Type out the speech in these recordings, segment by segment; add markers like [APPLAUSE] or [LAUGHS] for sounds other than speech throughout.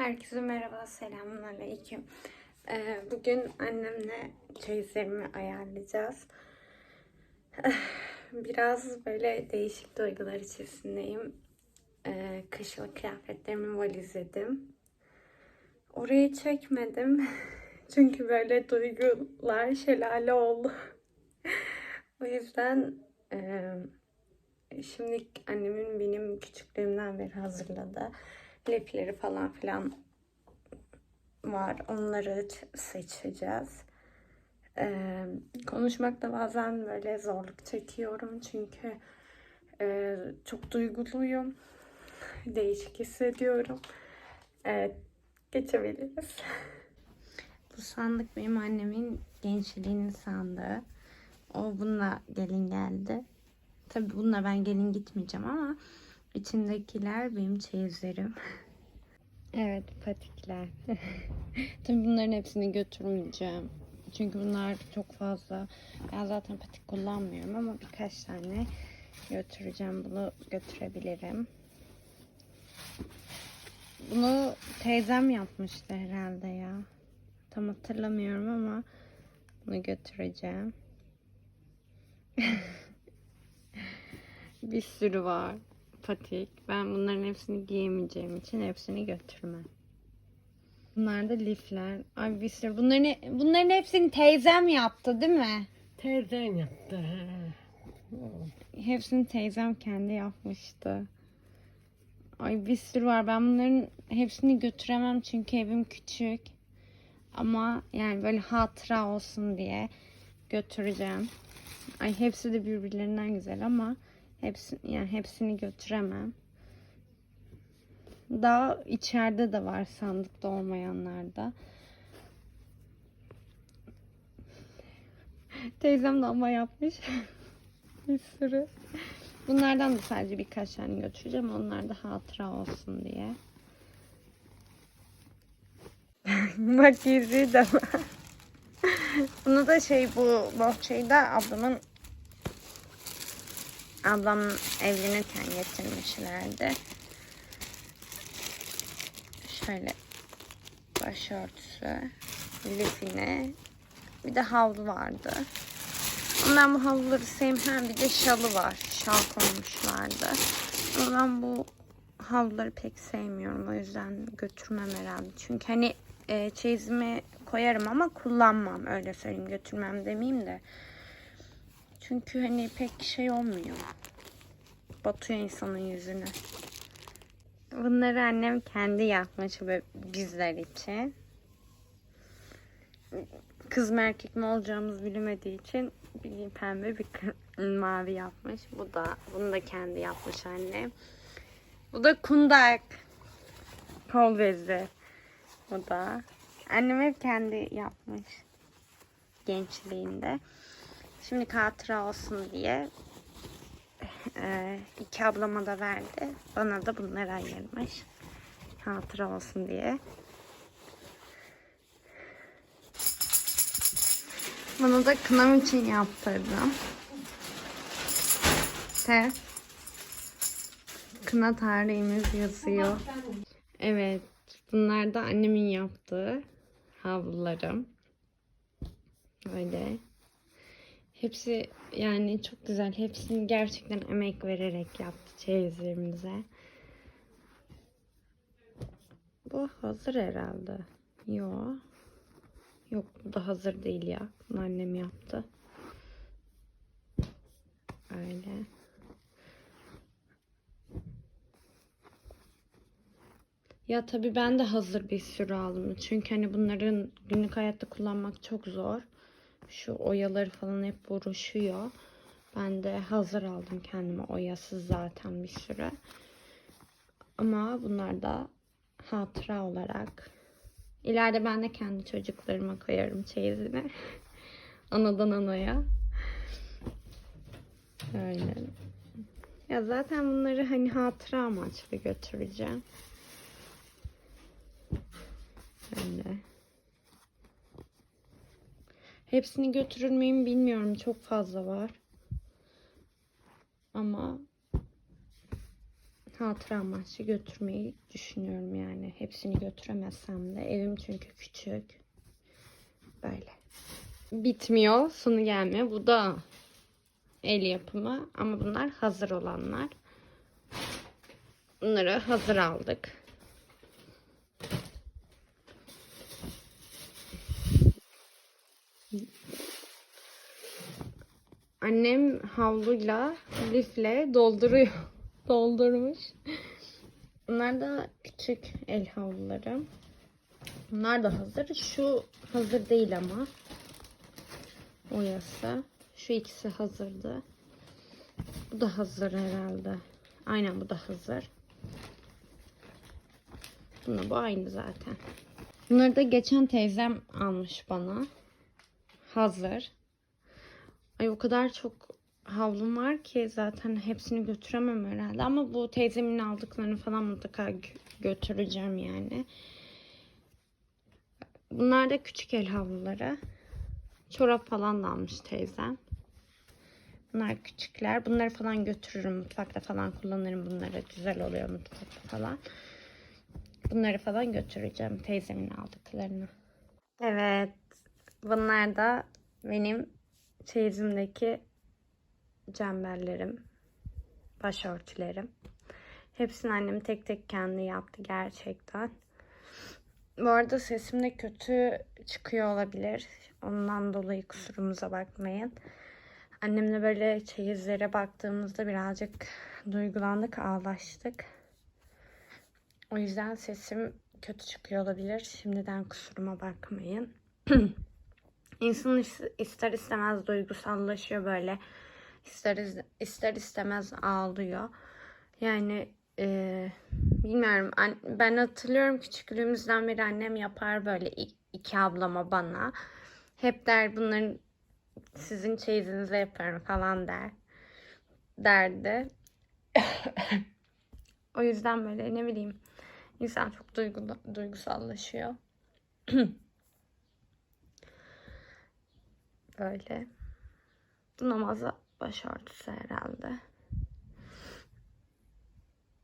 Herkese merhaba, selamünaleyküm. Ee, bugün annemle çeyizlerimi ayarlayacağız. [SIGHS] Biraz böyle değişik duygular içerisindeyim. Ee, kışlık kıyafetlerimi valizledim. Orayı çekmedim. [LAUGHS] Çünkü böyle duygular şelale oldu. [LAUGHS] o yüzden e, şimdi annemin benim küçüklüğümden beri hazırladığı lifleri falan filan var. Onları seçeceğiz. Ee, konuşmakta bazen böyle zorluk çekiyorum çünkü e, çok duyguluyum. [LAUGHS] Değişik hissediyorum. Evet, geçebiliriz. Bu sandık benim annemin gençliğinin sandığı. O bununla gelin geldi. Tabii bununla ben gelin gitmeyeceğim ama içindekiler benim çeyizlerim. Evet patikler. [LAUGHS] Tabii bunların hepsini götürmeyeceğim. Çünkü bunlar çok fazla. Ben zaten patik kullanmıyorum ama birkaç tane götüreceğim. Bunu götürebilirim. Bunu teyzem yapmıştı herhalde ya. Tam hatırlamıyorum ama bunu götüreceğim. [LAUGHS] Bir sürü var patik. Ben bunların hepsini giyemeyeceğim için hepsini götürmem. Bunlar da lifler. Ay bir sürü. Bunların, bunların hepsini teyzem yaptı değil mi? Teyzen yaptı. Hepsini teyzem kendi yapmıştı. Ay bir sürü var. Ben bunların hepsini götüremem çünkü evim küçük. Ama yani böyle hatıra olsun diye götüreceğim. Ay hepsi de birbirlerinden güzel ama hepsi yani hepsini götüremem. Daha içeride de var sandıkta olmayanlar da. [LAUGHS] Teyzem de ama yapmış. [LAUGHS] bir sürü. Bunlardan da sadece birkaç tane götüreceğim. Onlar da hatıra olsun diye. [LAUGHS] Bak yüzüğü de var. Bunu da şey bu bohçayı da ablamın ablam evlenirken getirmişlerdi. Şöyle başörtüsü, lifine, bir de havlu vardı. Ben bu havluları sevmem. Bir de şalı var. Şal koymuşlardı. Ben bu havluları pek sevmiyorum. O yüzden götürmem herhalde. Çünkü hani e, çeyizimi koyarım ama kullanmam. Öyle söyleyeyim. Götürmem demeyeyim de. Çünkü hani pek şey olmuyor. Batıyor insanın yüzüne. Bunları annem kendi yapmış bizler için. Kız mı erkek mi olacağımız bilemediği için bir pembe bir mavi yapmış. Bu da bunu da kendi yapmış annem. Bu da kundak. Kol bezi. Bu da. Annem hep kendi yapmış. Gençliğinde. Şimdi hatıra olsun diye e, iki ablama da verdi. Bana da bunları ayırmış. Hatıra olsun diye. Bunu da kınam için yaptırdım. İşte kına tarihimiz yazıyor. Evet, bunlar da annemin yaptığı havlularım. Böyle. Hepsi yani çok güzel. Hepsini gerçekten emek vererek yaptı çeyizlerimize. Bu hazır herhalde. Yok. Yok bu da hazır değil ya. Bunu annem yaptı. Öyle. Ya tabii ben de hazır bir sürü aldım. Çünkü hani bunların günlük hayatta kullanmak çok zor. Şu oyaları falan hep buruşuyor. Ben de hazır aldım kendime oyasız zaten bir sürü. Ama bunlar da hatıra olarak İleride ben de kendi çocuklarıma koyarım çeyizini. [LAUGHS] Anadan anaya. Öyle. Ya zaten bunları hani hatıra amaçlı götüreceğim. Öyle. Hepsini götürür müyüm bilmiyorum. Çok fazla var. Ama hatıra amaçlı götürmeyi düşünüyorum yani. Hepsini götüremezsem de. Evim çünkü küçük. Böyle. Bitmiyor. Sonu gelmiyor. Bu da el yapımı. Ama bunlar hazır olanlar. Bunları hazır aldık. Annem havluyla, lifle dolduruyor. [LAUGHS] Doldurmuş. Bunlar da küçük el havluları. Bunlar da hazır. Şu hazır değil ama. Oyası. Şu ikisi hazırdı. Bu da hazır herhalde. Aynen bu da hazır. Bununla bu aynı zaten. Bunları da geçen teyzem almış bana. Hazır. Ay o kadar çok havlum var ki zaten hepsini götüremem herhalde. Ama bu teyzemin aldıklarını falan mutlaka gö- götüreceğim yani. Bunlar da küçük el havluları. Çorap falan da almış teyzem. Bunlar küçükler. Bunları falan götürürüm. Mutfakta falan kullanırım bunları. Güzel oluyor mutfakta falan. Bunları falan götüreceğim teyzemin aldıklarını. Evet. Bunlar da benim çeyizimdeki cemberlerim, başörtülerim. Hepsini annem tek tek kendi yaptı gerçekten. Bu arada sesim de kötü çıkıyor olabilir. Ondan dolayı kusurumuza bakmayın. Annemle böyle çeyizlere baktığımızda birazcık duygulandık, ağlaştık. O yüzden sesim kötü çıkıyor olabilir. Şimdiden kusuruma bakmayın. [CLEARS THROAT] İnsan is- ister istemez duygusallaşıyor böyle. İster, is- ister istemez ağlıyor. Yani e, bilmiyorum. Ben hatırlıyorum küçüklüğümüzden beri annem yapar böyle iki ablama bana. Hep der bunların sizin çeyizinize yaparım falan der. Derdi. [LAUGHS] o yüzden böyle ne bileyim insan çok duygulu, duygusallaşıyor. [CLEARS THROAT] Böyle. Bu namaza başörtüsü herhalde.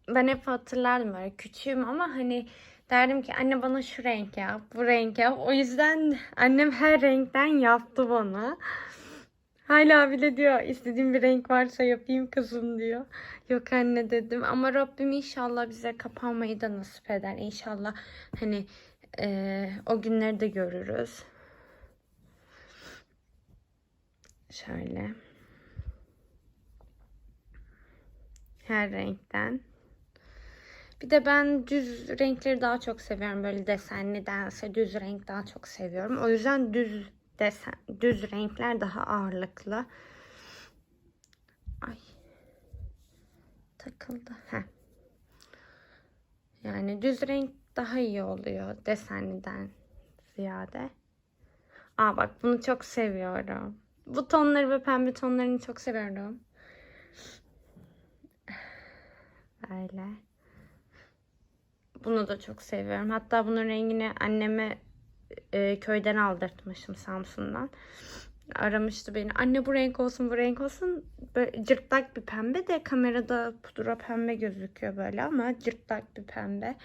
Ben hep hatırlardım böyle küçüğüm ama hani derdim ki anne bana şu renk yap, bu renk yap. O yüzden annem her renkten yaptı bana. Hala bile diyor istediğim bir renk varsa yapayım kızım diyor. Yok anne dedim ama Rabbim inşallah bize kapanmayı da nasip eder. İnşallah hani eee, o günleri de görürüz. Şöyle. Her renkten. Bir de ben düz renkleri daha çok seviyorum. Böyle desenli dense düz renk daha çok seviyorum. O yüzden düz desen, düz renkler daha ağırlıklı. Ay. Takıldı. Heh. Yani düz renk daha iyi oluyor desenliden ziyade. Aa bak bunu çok seviyorum. Bu tonları ve pembe tonlarını çok seviyorum. Böyle. Bunu da çok seviyorum. Hatta bunun rengini anneme e, köyden aldırtmışım Samsun'dan. Aramıştı beni. Anne bu renk olsun bu renk olsun. Böyle cırtlak bir pembe de kamerada pudra pembe gözüküyor böyle ama cırtlak bir pembe.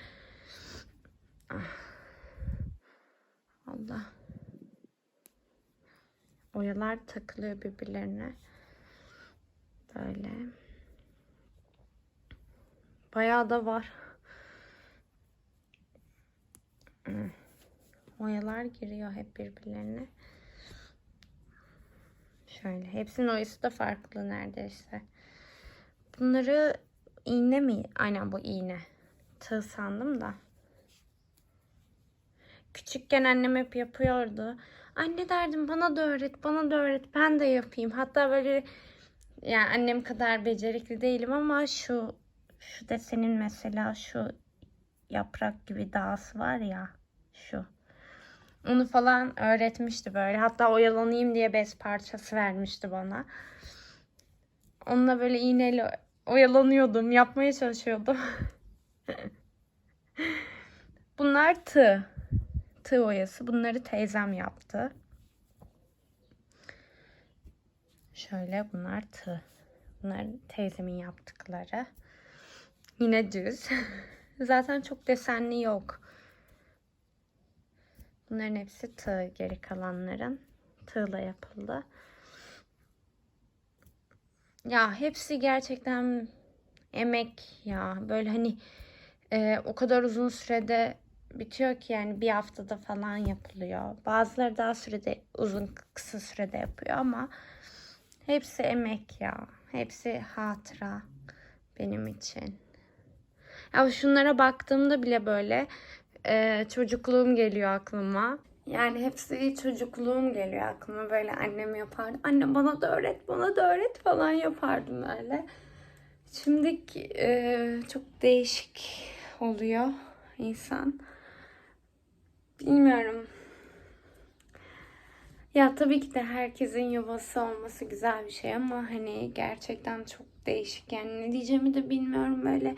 Ah. Allah. Oyalar takılıyor birbirlerine. Böyle. Bayağı da var. Oyalar giriyor hep birbirlerine. Şöyle. Hepsinin oyası da farklı neredeyse. Bunları iğne mi? Aynen bu iğne. Tığ sandım da. Küçükken annem hep yapıyordu. Anne derdim bana da öğret, bana da öğret. Ben de yapayım. Hatta böyle yani annem kadar becerikli değilim ama şu şu desenin mesela şu yaprak gibi dağısı var ya şu. Onu falan öğretmişti böyle. Hatta oyalanayım diye bez parçası vermişti bana. Onunla böyle iğneyle oyalanıyordum. Yapmaya çalışıyordum. [LAUGHS] Bunlar tığ. Tığ oyası. Bunları teyzem yaptı. Şöyle bunlar tığ. Bunlar teyzemin yaptıkları. Yine düz. [LAUGHS] Zaten çok desenli yok. Bunların hepsi tığ geri kalanların. Tığla yapıldı. Ya hepsi gerçekten emek ya. Böyle hani e, o kadar uzun sürede bitiyor ki yani bir haftada falan yapılıyor. Bazıları daha sürede uzun kısa sürede yapıyor ama hepsi emek ya. Hepsi hatıra benim için. Ya şunlara baktığımda bile böyle e, çocukluğum geliyor aklıma. Yani hepsi çocukluğum geliyor aklıma. Böyle annem yapardı. Anne bana da öğret, bana da öğret falan yapardım öyle. Şimdi e, çok değişik oluyor insan. Bilmiyorum. Ya tabii ki de herkesin yuvası olması güzel bir şey ama hani gerçekten çok değişik. Yani ne diyeceğimi de bilmiyorum böyle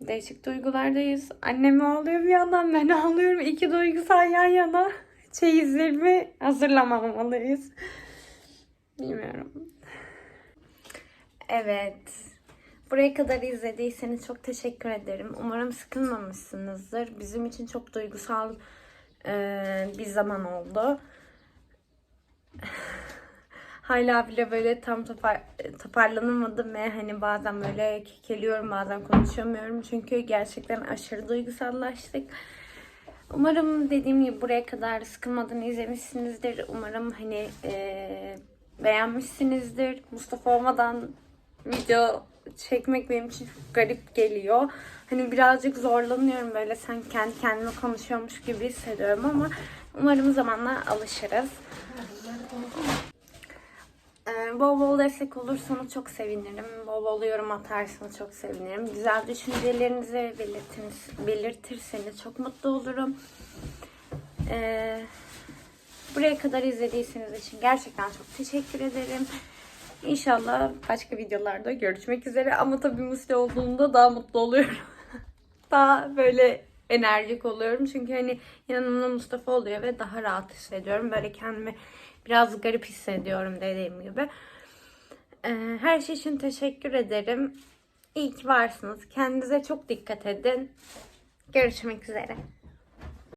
değişik duygulardayız. Annem ağlıyor bir yandan ben ağlıyorum. İki duygusal yan yana çeyizlerimi hazırlamamalıyız. Bilmiyorum. Evet. Buraya kadar izlediyseniz çok teşekkür ederim. Umarım sıkılmamışsınızdır. Bizim için çok duygusal e, bir zaman oldu. [LAUGHS] Hala bile böyle tam topar, toparlanamadım ve hani bazen böyle kekeliyorum bazen konuşamıyorum. Çünkü gerçekten aşırı duygusallaştık. Umarım dediğim gibi buraya kadar sıkılmadan izlemişsinizdir. Umarım hani e, beğenmişsinizdir. Mustafa olmadan video çekmek benim için çok garip geliyor. Hani birazcık zorlanıyorum böyle sanki kendi kendime konuşuyormuş gibi hissediyorum ama umarım zamanla alışırız. Ee, bol bol destek olursanız çok sevinirim. Bol bol yorum atarsanız çok sevinirim. Güzel düşüncelerinizi belirtiniz, belirtirseniz çok mutlu olurum. Ee, buraya kadar izlediyseniz için gerçekten çok teşekkür ederim. İnşallah başka videolarda görüşmek üzere. Ama tabii Musti olduğunda daha mutlu oluyorum. [LAUGHS] daha böyle enerjik oluyorum. Çünkü hani yanımda Mustafa oluyor ve daha rahat hissediyorum. Böyle kendimi biraz garip hissediyorum dediğim gibi. Ee, her şey için teşekkür ederim. İyi ki varsınız. Kendinize çok dikkat edin. Görüşmek üzere.